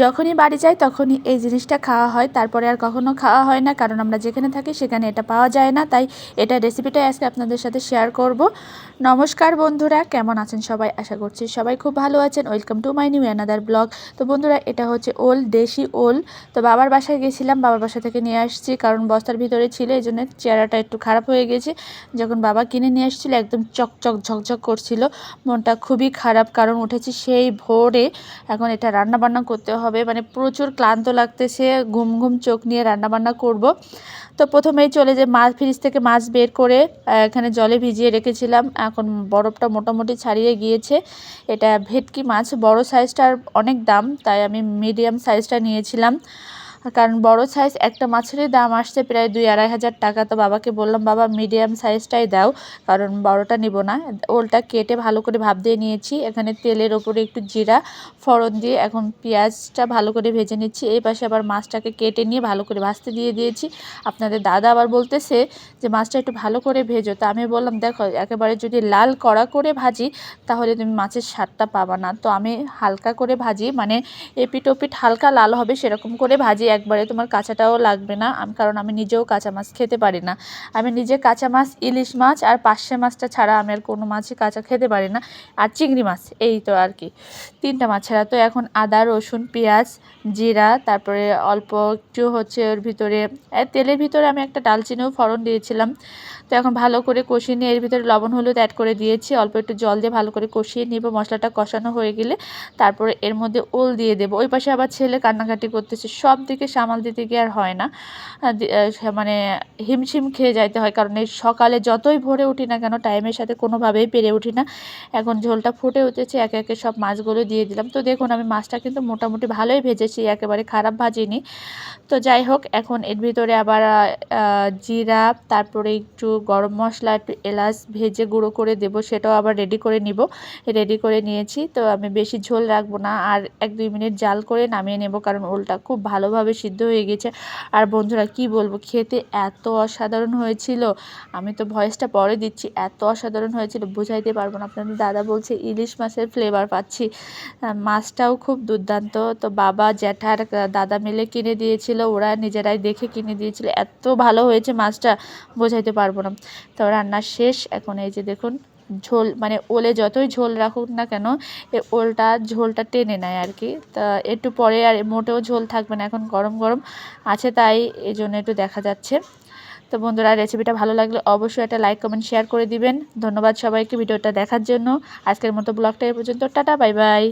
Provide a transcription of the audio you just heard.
যখনই বাড়ি যাই, তখনই এই জিনিসটা খাওয়া হয়। তারপরে আর কখনো খাওয়া হয় না, কারণ আমরা যেখানে থাকি সেখানে এটা পাওয়া যায় না। তাই এটা রেসিপিটাই আজকে আপনাদের সাথে শেয়ার করব। নমস্কার বন্ধুরা, কেমন আছেন সবাই? আশা করছি সবাই খুব ভালো আছেন। Welcome to my new another blog তো বন্ধুরা, এটা হচ্ছে ওল, দেশি ওল। তো বাবার বাসায় গেছিলাম, বাবার বাসা থেকে নিয়ে আসছি, কারণ বস্তার ভিতরে ছিল, এই জন্য চেহারাটা একটু খারাপ হয়ে গেছে। যখন বাবা কিনে নিয়ে আসছিল, একদম চকচক, ঝকঝক করছিল। মনটা খুবই খারাপ, কারণ উঠেছি সেই ভোরে। এখন এটা রান্না বান্না করতে হবে। মানে প্রচুর ক্লান্ত লাগতেছে, ঘুম ঘুম চোখ নিয়ে রান্নাবান্না করব। তো প্রথমেই চলে যে মাছ ফ্রিজ থেকে মাছ বের করে এখানে জলে ভিজিয়ে রেখেছিলাম। এখন বরফটা মোটামুটি ছাড়িয়ে গিয়েছে। এটা ভেটকি মাছ, বড় সাইজটার অনেক দাম, তাই আমি মিডিয়াম সাইজটা নিয়েছিলাম। কারণ বড় সাইজ একটা মাছেরই দাম আসছে প্রায় দুই আড়াই হাজার টাকা। তো বাবাকে বললাম, বাবা মিডিয়াম সাইজটাই দাও, কারণ বড়টা নিব না। ওলটা কেটে ভালো করে ভাব দিয়ে নিয়েছি। এখানে তেলের ওপরে একটু জিরা, ফড়ন দিয়ে এখন পেঁয়াজটা ভালো করে ভেজে নিচ্ছি। এই পাশে আবার মাছটাকে কেটে নিয়ে ভালো করে ভাজতে দিয়ে দিয়েছি। আপনাদের দাদা আবার বলতেছে যে, মাছটা একটু ভালো করে ভেজো। তা আমি বললাম, দেখো, একেবারে যদি লাল কড়া করে ভাজি, তাহলে তুমি মাছের স্বাদটা পাবা না। তো আমি হালকা করে ভাজি মানে এপিট ওপিট হালকা লাল হবে সেরকম করে ভাজি। একবারে তোমার কাঁচাটাও লাগবে না, আমি কারণ আমি নিজেও কাঁচা মাছ খেতে পারি না। আমি নিজে কাঁচা মাছ, ইলিশ মাছ আর পার্শে মাছটা ছাড়া আমি আর কোনো মাছই কাঁচা খেতে পারি না। আর চিংড়ি মাছ, এই তো আর কি। তিনটা মাছ ছাড়া তো এখন আদা, রসুন, পেঁয়াজ, জিরা, তারপরে অল্প একটু হচ্ছে ওর ভিতরে তেলের ভিতরে আমি একটা ডালচিনিও ফড়ন দিয়েছিলাম। তো এখন ভালো করে কষিয়ে নিয়ে এর ভিতরে লবণ, হলুদ অ্যাড করে দিয়েছি। অল্প একটু জল দিয়ে ভালো করে কষিয়ে নিব। মশলাটা কষানো হয়ে গেলে তারপরে এর মধ্যে ওল দিয়ে দেবো। ওই পাশে আবার ছেলে কান্নাকাটি করতেছে। সব দিকে সামাল দিতে গিয়ে আর হয় না। মানে হিমশিম খেয়ে যাইতে হয় কারণ এই সকালে যতই ভোরে উঠি না কেন টাইমের সাথে কোনোভাবেই পেরে উঠি না। এখন ঝোলটা ফুটে উঠেছে, একে একে সব মাছগুলো দিয়ে দিলাম। তো দেখুন আমি মাছটা কিন্তু মোটামুটি ভালোই ভেজেছি, একেবারে খারাপ ভাজিনি। তো যাই হোক, এখন এর ভিতরে আবার জিরা, তারপরে একটু গরম মশলা, একটু এলাচ ভেজে গুঁড়ো করে দেব, সেটাও আবার রেডি করে নিব। রেডি করে নিয়েছি, তো আমি বেশি ঝোল রাখব না। আর এক দুই মিনিট জাল করে নামিয়ে নেব, কারণ ওলটা খুব ভালোভাবে সিদ্ধ হয়ে গেছে? আর বন্ধুরা, কি বলব? খেতে এত অসাধারণ হয়েছিল। আমি তো ভয়েসটা পরে দিচ্ছি, এত অসাধারণ হয়েছিল, বোঝাইতে পারব না। আপনাদের দাদা বলছে, ইলিশ মাছের ফ্লেভার পাচ্ছি। মাছটাও খুব দুর্দান্ত। তো বাবা, জ্যাঠার দাদা মিলে কিনে দিয়েছিল, ওরা নিজেরাই দেখে কিনে দিয়েছিল। এত ভালো হয়েছে মাছটা, বোঝাইতে পারব না। তো রান্না শেষ। এখন এই যে দেখুন ঝোল মানে ওলে যতই ঝোল রাখুক না কেন, এ ওলটা ঝোলটা টেনে নেয় আর কি। তা একটু পরে আর মোটেও ঝোল থাকবে না, এখন গরম গরম আছে তাই এই জন্য একটু দেখা যাচ্ছে। তো বন্ধুরা রেসিপিটা ভালো লাগলে অবশ্যই একটা লাইক কমেন্ট শেয়ার করে দিবেন। ধন্যবাদ সবাইকে ভিডিওটা দেখার জন্য। আজকের মতো ব্লগটা এ পর্যন্ত। Tata bye bye